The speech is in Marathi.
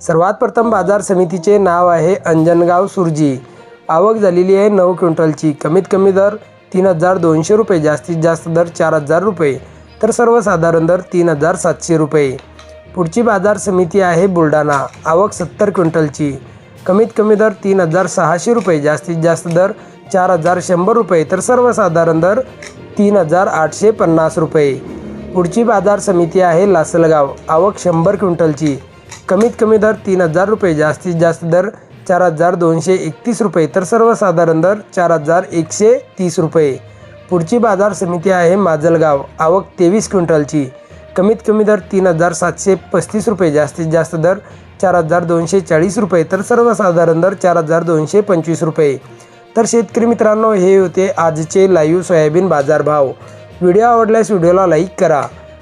सर्वात प्रथम बाजार समितीचे नाव आहे अंजनगाव सुरजी. आवक झालेली आहे नऊ क्विंटलची. कमीत कमी दर तीन हजार दोनशे रुपये जास्तीत जास्त दर चार हजार रुपये तर सर्वसाधारण दर तीन हजार सातशे रुपये. पुढची बाजार समिती आहे बुलढाणा. आवक सत्तर क्विंटलची. कमीत कमी दर तीन हजार सहाशे रुपये जास्तीत जास्त दर चार हजार शंभर रुपये तर सर्वसाधारण दर तीन हजार आठशे पन्नास रुपये. पुढची बाजार समिती आहे लासलगाव. आवक शंभर क्विंटलची. कमीत कमी दर तीन हजार रुपये जास्तीत जास्त दर चार हजार दोनशे एकतीस रुपये. तर सर्वसाधारण दर चार हजार एकशे तीस रुपये. पुढची बाजार समिती आहे माजलगाव आवक तेवीस क्विंटलची. कमीत कमी दर तीन हजार सातशे पस्तीस रुपये जास्तीत जास्त दर चार हजार दोनशे चाळीस रुपये. तर सर्वसाधारण दर चार हजार दोनशे पंचवीस रुपये. तर शेतकरी मित्रांनो हे होते आजचे लाईव्ह सोयाबीन बाजारभाव. व्हिडिओ आवडल्यास व्हिडिओला लाईक करा.